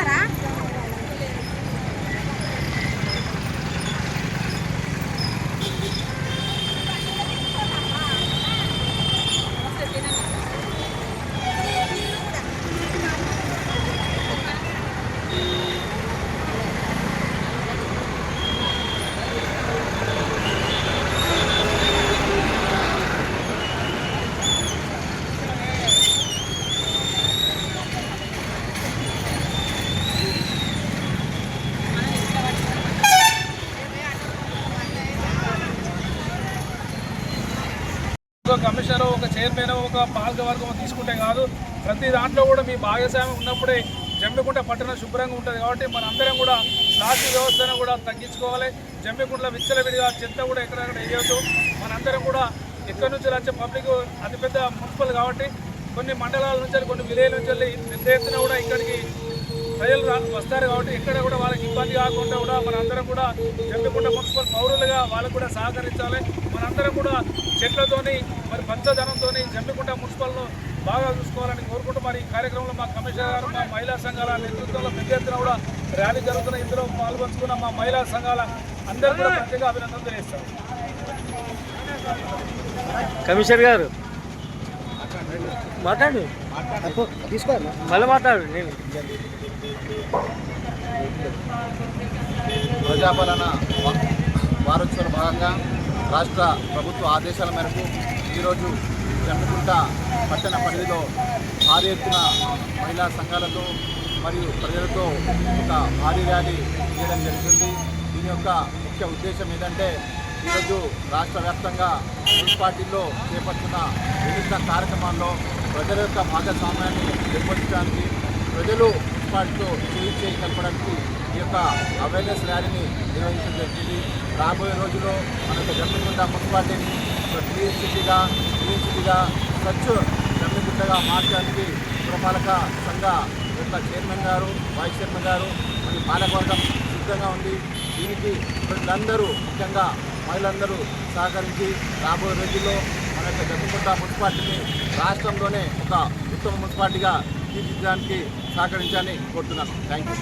తిన్నారా ఒక కమిషనర్ ఒక చైర్మన్ ఒక పాలకవర్గం తీసుకుంటే కాదు. ప్రతి దాంట్లో కూడా మీ భాగస్వామ్యం ఉన్నప్పుడే జమ్మికుంట పట్టణం శుభ్రంగా ఉంటుంది కాబట్టి మనందరం కూడా ప్లాస్టిక్ వ్యవస్థను కూడా తగ్గించుకోవాలి. జమ్మికుంటలో విచ్చలవిడిగా చెత్త కూడా ఎక్కడెక్కడ వేయొద్దు మనందరం కూడా ఎక్కడి నుంచి వచ్చే పబ్లిక్ అతిపెద్ద మున్సిపల్ కాబట్టి కొన్ని మండలాల నుంచి కొన్ని విలేజ్ నుంచి వెళ్ళి పెద్ద ఎత్తున కూడా ఇక్కడికి ప్రజలు రా- వస్తారు కాబట్టి ఎక్కడ కూడా వాళ్ళకి ఇబ్బంది కాకుండా కూడా మనందరం కూడా జమ్మికుంట మున్సిపల్ పౌరులుగా వాళ్ళకు కూడా సహకరించాలి. మనందరం కూడా చెట్లతోని మరి పంచధనంతో జమ్మికుంట మున్సిపల్ను బాగా చూసుకోవాలని కోరుకుంటూ మరి ఈ కార్యక్రమంలో మా కమిషనర్ గారు మా మహిళా సంఘాల నేతృత్వంలో పెద్ద ఎత్తున కూడా ర్యాలీ జరుగుతున్న ఇందులో పాల్గొంచుకున్న మా మహిళా సంఘాల అందరూ కూడా ప్రత్యేక అభినందనలు తెలియజేస్తారు కమిషనర్ గారు మాట్లాడు. తీసుకో మళ్ళీ మాట్లాడు నేను. ప్రజాపాలన వా- వారోత్సవాల భాగంగా రాష్ట్ర ప్రభుత్వ ఆదేశాల మేరకు ఈరోజు జమ్మికుంట పట్టణ పరిధిలో భారీ ఎత్తున మహిళా సంఘాలతో మరియు ప్రజలతో ఒక భారీ ర్యాలీ చేయడం జరుగుతుంది. దీని యొక్క ముఖ్య ఉద్దేశం ఏంటంటే ఈరోజు రాష్ట్ర వ్యాప్తంగా మున్సిపాలిటీల్లో చేపడుతున్న వివిధ కార్యక్రమాల్లో ప్రజల యొక్క భాగస్వామ్యాన్ని నిర్వహించడానికి ప్రజలు మున్సిపాలిటీతో చేయి కలపడానికి ఈ యొక్క అవేర్నెస్ ర్యాలీని నిర్వహించడం జరిగింది. రాబోయే రోజుల్లో మన యొక్క జమ్మిగుంట మున్సిపాలిటీని ఒక క్లీన్ సిటీగా క్లీన్ సిటీగా స్వచ్ఛ జమ్మిగుంటగా మార్చడానికి పురపాలక సంఘ యొక్క చైర్మన్ గారు వైస్ చైర్మన్ గారు మరియు పాలకవర్గం సిద్ధంగా ఉంది. దీనికి ప్రజలందరూ ముఖ్యంగా మహిళలందరూ సహకరించి రాబోయే రోజుల్లో మన యొక్క జమ్మిగుంట మున్సిపాలిటీని రాష్ట్రంలోనే ఒక ఉత్తమ మున్సిపాలిటీగా తీర్చిదానికి సహకరించాలని కోరుతున్నాను. Thank you.